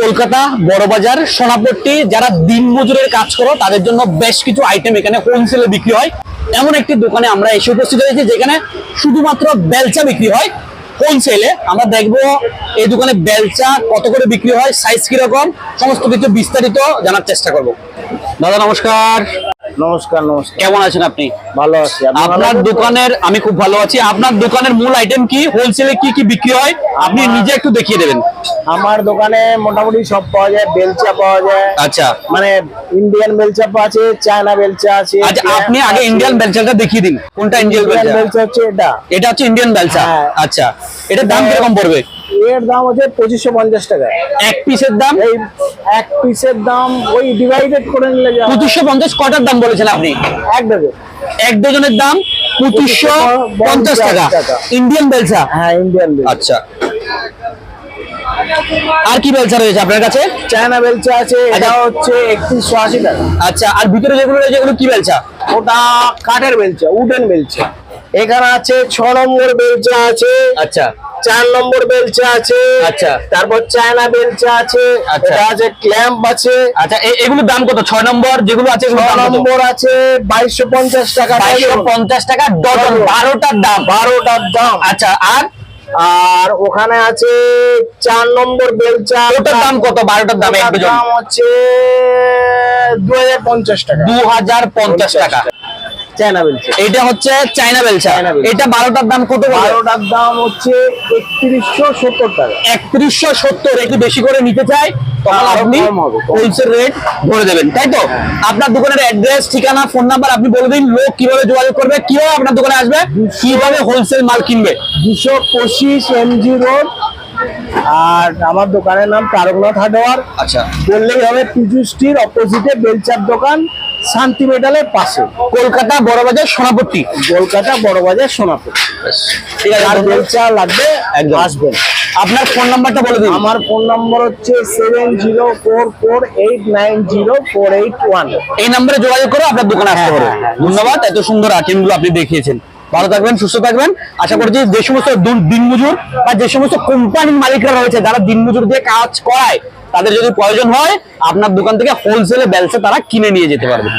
কলকাতা, বড়বাজার, সোনাপট্টি, যারা দিন মজুরের কাজ করো, তাদের জন্য বেশ কিছু আইটেম এখানে হোলসেলে বিক্রি হয়। এমন একটি দোকানে আমরা এসে উপস্থিত হয়েছি, যেখানে শুধুমাত্র বেলচা বিক্রি হয় হোলসেলে আমরা দেখব এই দোকানে বেলচা কত করে বিক্রি হয় সাইজ কীরকম, সমস্ত কিছু বিস্তারিত জানার চেষ্টা করব। দাদা, নমস্কার। নমস্কার নমস্কার। কেমন আছেন আপনি? ভালো আছি। আপনার দোকানের আমি খুব ভালো আছি আপনার দোকানের মূল আইটেম কি? হোলসেলে কি কি বিক্রি হয়? আপনি নিজে একটু দেখিয়ে দেবেন। আমার দোকানে মোটামুটি সব পাওয়া যায় বেলচা পাওয়া যায়। আচ্ছা। মানে ইন্ডিয়ান বেলচা আছে চায়না বেলচা আছে আচ্ছা আপনি আগে ইন্ডিয়ান বেলচাটা দেখিয়ে দিন কোনটা ইন্ডিয়ান বেলচা? বেলচা হচ্ছে এটা। এটা হচ্ছে ইন্ডিয়ান বেলচা। হ্যাঁ। আচ্ছা এটার দাম কীরকম পড়বে? এর দাম হচ্ছে পঁচিশশো পঞ্চাশ টাকা। এক পিসের দাম? এই এক পিসের দাম ওই ডিভাইডেড করে নিলে পঁচিশশো পঞ্চাশ কটার দাম বলেছেন আপনি? এক দেবে এক ডজনের দাম পঁচিশশো পঞ্চাশ টাকা। ইন্ডিয়ান বেলচা হ্যাঁ ইন্ডিয়ান আচ্ছা। আর কি বেলচা রয়েছে আপনার কাছে? চায়না বেলচা আছে এটা হচ্ছে একত্রিশশো আশি টাকা। আচ্ছা আর ভিতরে যেগুলো রয়েছে এগুলো কি বেলচা ওটা কাঠের বেলচা উডেন বেলচা এখানে আছে ছ নম্বর বেলচা আছে আচ্ছা। চার নম্বর বেলচা আছে আচ্ছা। তারপর চায়না বেলচা আছে আচ্ছা। আছে ক্ল্যাম্প আছে। আচ্ছা এগুলোর দাম কত? ছয় নম্বর যেগুলো আছে? নম্বর আছে বাইশশো পঞ্চাশ টাকা বাইশশো পঞ্চাশ টাকা ডজন। বারোটার দাম। বারোটার দাম। আচ্ছা আর? আর ওখানে আছে চার নম্বর বেলচা। ওটার দাম কত? বারোটার দাম হচ্ছে দু হাজার পঞ্চাশ টাকা। দু হাজার পঞ্চাশ টাকা। চায়না বেলচা এটা হচ্ছে চায়না বেলচা। এটা বারোটার দাম কত বারোটার দাম হচ্ছে একত্রিশশো সত্তর টাকা। একত্রিশশো সত্তর একটু বেশি করে নিতে চাই তখন আরও আপনি। হোলসেল রেট ধরে দেবেন তাই তো? আপনার দোকানের অ্যাড্রেস ঠিকানা ফোন নাম্বার আপনি বলে দিন লোক কীভাবে যোগাযোগ করবে কীভাবে আপনার দোকানে আসবে কীভাবে হোলসেল মাল কিনবে। দুশো পঁচিশ এমজি রোড আর আমার দোকানের নাম তারকনাথ হার্ডওয়ার আচ্ছা। বললেই হবে পিজু স্ট্রিট অপোজিটে বেলচার দোকান। শান্তি মেডালের পাশে। কলকাতা বড়বাজার সোনাপট্টি। কলকাতা বড়বাজার সোনাপুর ঠিক আছে আর। বেলচা লাগবে একদম। আসবেন। আপনার ফোন নাম্বারটা বলে দিন। আমার ফোন নম্বর হচ্ছে seven zero four four eight nine zero four eight one. এই নাম্বারে যোগাযোগ করে আপনার দোকানে আসতে হ্যাঁ, হবে। হ্যাঁ, হ্যাঁ। ধন্যবাদ এত সুন্দর আইটেমগুলো আপনি দেখিয়েছেন। ভালো থাকবেন সুস্থ থাকবেন। আশা করছি যে সমস্ত দিনমজুর বা যে সমস্ত কোম্পানির মালিকরা রয়েছে যারা দিনমজুর দিয়ে কাজ করায় তাদের যদি প্রয়োজন হয় আপনার দোকান থেকে হোলসেলে ব্যবসা তারা কিনে নিয়ে যেতে পারবে।